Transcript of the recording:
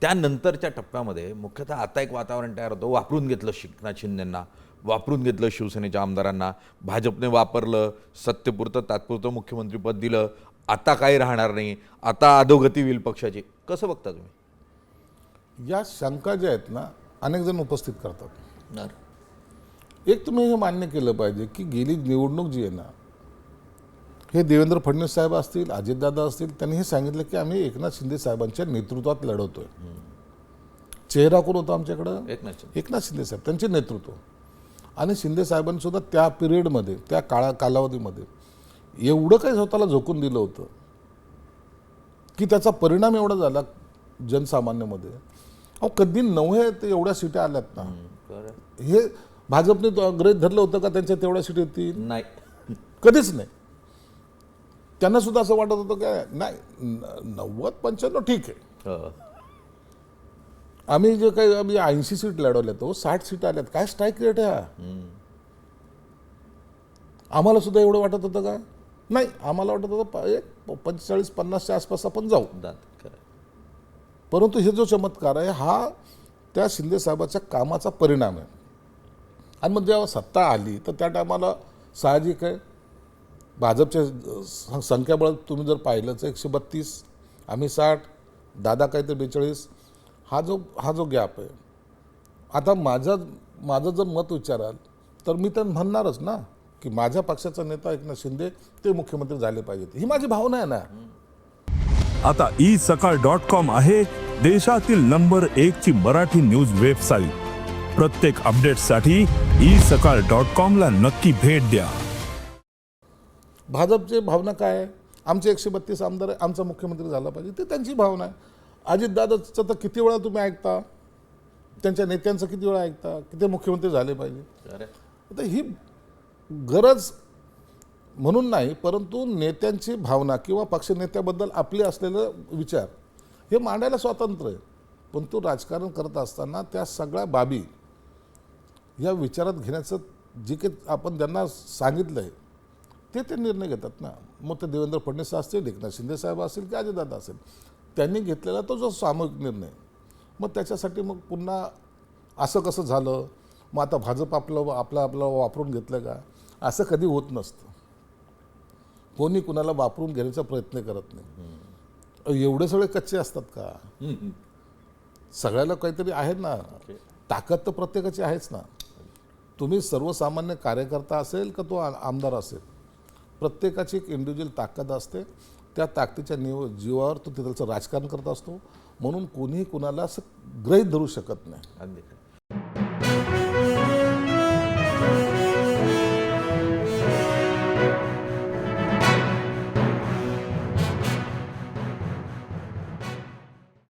त्यानंतरच्या टप्प्यामध्ये मुख्यतः आता एक वातावरण तयार होतं. वापरून घेतलं शिकनाथ शिंदेंना वापरून घेतलं शिवसेनेच्या आमदारांना. भाजपने वापरलं सत्यपुरतं तात्पुरतं मुख्यमंत्रीपद दिलं. आता काही राहणार नाही. आता अधोगती होईल पक्षाची. कसं बघता तुम्ही? या शंका ज्या आहेत ना अनेक जण उपस्थित करतात. एक तुम्ही हे मान्य केलं पाहिजे की गेली निवडणूक जी आहे ना हे देवेंद्र फडणवीस साहेब असतील अजितदादा असतील त्यांनी हे सांगितलं की आम्ही एकनाथ शिंदे साहेबांच्या नेतृत्वात लढवतोय. चेहरा कोण होता आमच्याकडं? एकनाथ एकनाथ शिंदे साहेब त्यांचे नेतृत्व. आणि शिंदे साहेबांनी सुद्धा त्या पिरियडमध्ये त्या काळा कालावधीमध्ये एवढं काही स्वतःला झोकून दिलं होतं की त्याचा परिणाम एवढा झाला जनसामान्यामध्ये. अहो कधी नव्हे ते एवढ्या सीट्या आल्यात ना. हे भाजपने तो गृहीत धरलं होतं का त्यांच्या तेवढ्या सीट येतील? नाही. कधीच नाही. त्यांना सुद्धा असं वाटत होतं काय नाही नव्वद पंच्याण्णव ठीक आहे. हो. आम्ही जे काही आम्ही ऐंशी सीट लढवल्या तो साठ सीट आल्यात. काय स्ट्राईक रेट आहे हा? आम्हाला सुद्धा एवढं वाटत होतं का? नाही आम्हाला वाटत होतं एक पंचेचाळीस पन्नासच्या आसपास आपण जाऊ. परंतु हे जो चमत्कार आहे हा त्या शिंदे साहेबाच्या कामाचा परिणाम आहे. आणि मग जेव्हा सत्ता आली तर त्या टायमाला साहजिक आहे. भाजपच्या संख्याबळ तुम्ही जर पाहिलं तर एकशे बत्तीस आम्ही साठ दादा काहीतरी बेचाळीस हा जो हा जो गॅप आहे. आता माझा माझं जर मत विचाराल तर मी तर म्हणणारच ना की माझ्या पक्षाचा नेता एकनाथ शिंदे ते मुख्यमंत्री झाले पाहिजेत. ही माझी भावना आहे ना. आता ई सकाळ डॉट कॉम आहे देशातील नंबर एक ची मराठी न्यूज वेबसाईट. प्रत्येक अपडेटसाठी ई सकाळ डॉट कॉम ला नक्की भेट द्या. भाजपची भावना काय आहे? आमचे एकशे बत्तीस आमदार आमचा मुख्यमंत्री झाला पाहिजे. ते त्यांची भावना आहे. अजितदादाचं तर किती वेळा तुम्ही ऐकता? त्यांच्या नेत्यांचं किती वेळा ऐकता? की ते मुख्यमंत्री झाले पाहिजे. आता ही गरज म्हणून नाही परंतु नेत्यांची भावना किंवा पक्षनेत्याबद्दल आपले असलेलं विचार हे मांडायला स्वातंत्र्य आहे. पण तो राजकारण करत असताना त्या सगळ्या बाबी या विचारात घेण्याचं जे काही आपण त्यांना सांगितलं आहे ते ते निर्णय घेतात ना. मग ते देवेंद्र फडणवीस असतील एकनाथ शिंदे साहेब असतील की अजितदादा असेल त्यांनी घेतलेला तो जो सामूहिक निर्णय. मग त्याच्यासाठी मग पुन्हा असं कसं झालं? मग आता भाजप आपलं आपलं आपलं वापरून घेतलं का? असं कधी होत नसतं. कोणी कुणाला वापरून घेण्याचा प्रयत्न करत नाही. एवढे सगळे कच्चे असतात का? सगळ्याला काहीतरी आहे ना. ताकद तर प्रत्येकाची आहेच ना. तुम्ही सर्वसामान्य कार्यकर्ता असेल का तो आमदार असेल? प्रत्येकाची एक इंडिव्हिज्युअल ताकद असते. त्या ताकदीच्या निव जीवावर तो तिथलचं राजकारण करत असतो. म्हणून कोणीही कुणाला असं ग्रहित धरू शकत नाही. अगदी